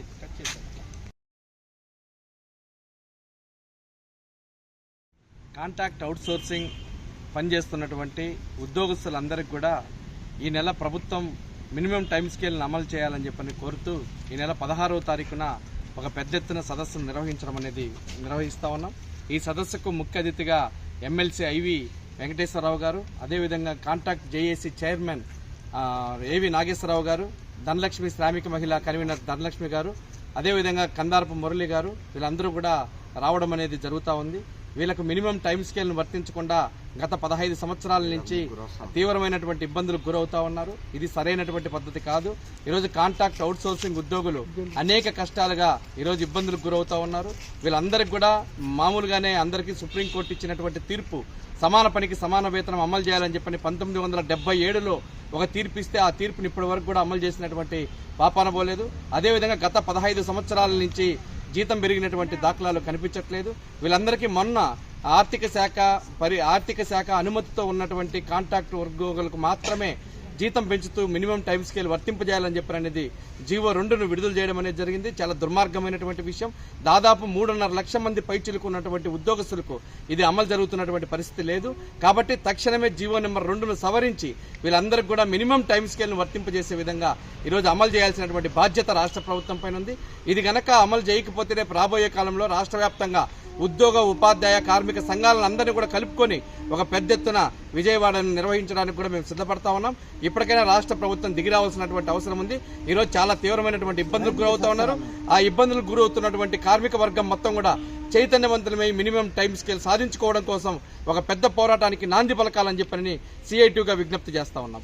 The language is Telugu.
చేతి కట్ చేశారు కాంట్రాక్ట్ అవుట్సోర్సింగ్ పనిచేస్తున్నటువంటి ఉద్యోగస్తులందరికీ కూడా ఈ నెల ప్రభుత్వం మినిమం టైం స్కేల్ని అమలు చేయాలని చెప్పని కోరుతూ ఈ నెల పదహారవ తారీఖున ఒక పెద్ద ఎత్తున సదస్సును నిర్వహించడం అనేది నిర్వహిస్తా ఉన్నాం. ఈ సదస్సుకు ముఖ్య అతిథిగా ఎమ్మెల్సీ ఐవి వెంకటేశ్వరరావు గారు అదేవిధంగా కాంట్రాక్ట్ జేఏసీ చైర్మన్ ఏవి నాగేశ్వరరావు గారు ధనలక్ష్మి శ్రామిక మహిళ కన్వీనర్ ధనలక్ష్మి గారు అదేవిధంగా కందారపు మురళి గారు వీళ్ళందరూ కూడా రావడం అనేది జరుగుతూ ఉంది. వీళ్ళకు మినిమం టైం స్కేల్ను వర్తించకుండా గత పదహైదు సంవత్సరాల నుంచి తీవ్రమైనటువంటి ఇబ్బందులకు గురవుతా ఉన్నారు. ఇది సరైనటువంటి పద్ధతి కాదు. ఈరోజు కాంట్రాక్ట్ అవుట్ సోర్సింగ్ ఉద్యోగులు అనేక కష్టాలుగా ఈరోజు ఇబ్బందులకు గురవుతా ఉన్నారు. వీళ్ళందరికీ కూడా మామూలుగానే అందరికీ సుప్రీంకోర్టు ఇచ్చినటువంటి తీర్పు సమాన పనికి సమాన వేతనం అమలు చేయాలని చెప్పని పంతొమ్మిది వందల డెబ్బై ఏడులో ఒక తీర్పు ఇస్తే ఆ తీర్పుని ఇప్పటి వరకు కూడా అమలు చేసినటువంటి పాపాన పోలేదు. అదేవిధంగా గత పదహైదు సంవత్సరాల నుంచి జీతం పెరిగినటువంటి దాఖలాలు కనిపించట్లేదు. వీళ్ళందరికీ మొన్న ఆర్థిక శాఖ పరి ఆర్థిక శాఖ అనుమతితో ఉన్నటువంటి కాంట్రాక్ట్ ఉద్యోగులకు మాత్రమే జీతం పెంచుతూ మినిమం టైం స్కేల్ వర్తింపజేయాలని చెప్పి అనేది జీవో రెండును విడుదల చేయడం అనేది జరిగింది. చాలా దుర్మార్గమైనటువంటి విషయం. దాదాపు మూడున్నర లక్షల మంది పైచులకు ఉన్నటువంటి ఉద్యోగస్తులకు ఇది అమలు జరుగుతున్నటువంటి పరిస్థితి లేదు. కాబట్టి తక్షణమే జీవో నెంబర్ రెండును సవరించి వీళ్ళందరికీ కూడా మినిమం టైం స్కేల్ను వర్తింపజేసే విధంగా ఈరోజు అమలు చేయాల్సినటువంటి బాధ్యత రాష్ట్ర ప్రభుత్వం పైన ఉంది. ఇది గనక అమలు చేయకపోతే రేపు రాబోయే కాలంలో రాష్ట్ర వ్యాప్తంగా ఉద్యోగ ఉపాధ్యాయ కార్మిక సంఘాలను అందరినీ కూడా కలుపుకొని ఒక పెద్ద ఎత్తున విజయవాడను నిర్వహించడానికి కూడా మేము సిద్ధపడతా ఉన్నాం. ఇప్పటికైనా రాష్ట్ర ప్రభుత్వం దిగి రావాల్సినటువంటి అవసరం ఉంది. ఈరోజు చాలా తీవ్రమైనటువంటి ఇబ్బందులకు గురవుతా ఉన్నారు. ఆ ఇబ్బందులకు గురవుతున్నటువంటి కార్మిక వర్గం మొత్తం కూడా చైతన్యవంతులమై మినిమం టైం స్కేల్ సాధించుకోవడం కోసం ఒక పెద్ద పోరాటానికి నాంది పలకాలని చెప్పని సిఐటిగా విజ్ఞప్తి చేస్తా ఉన్నాం.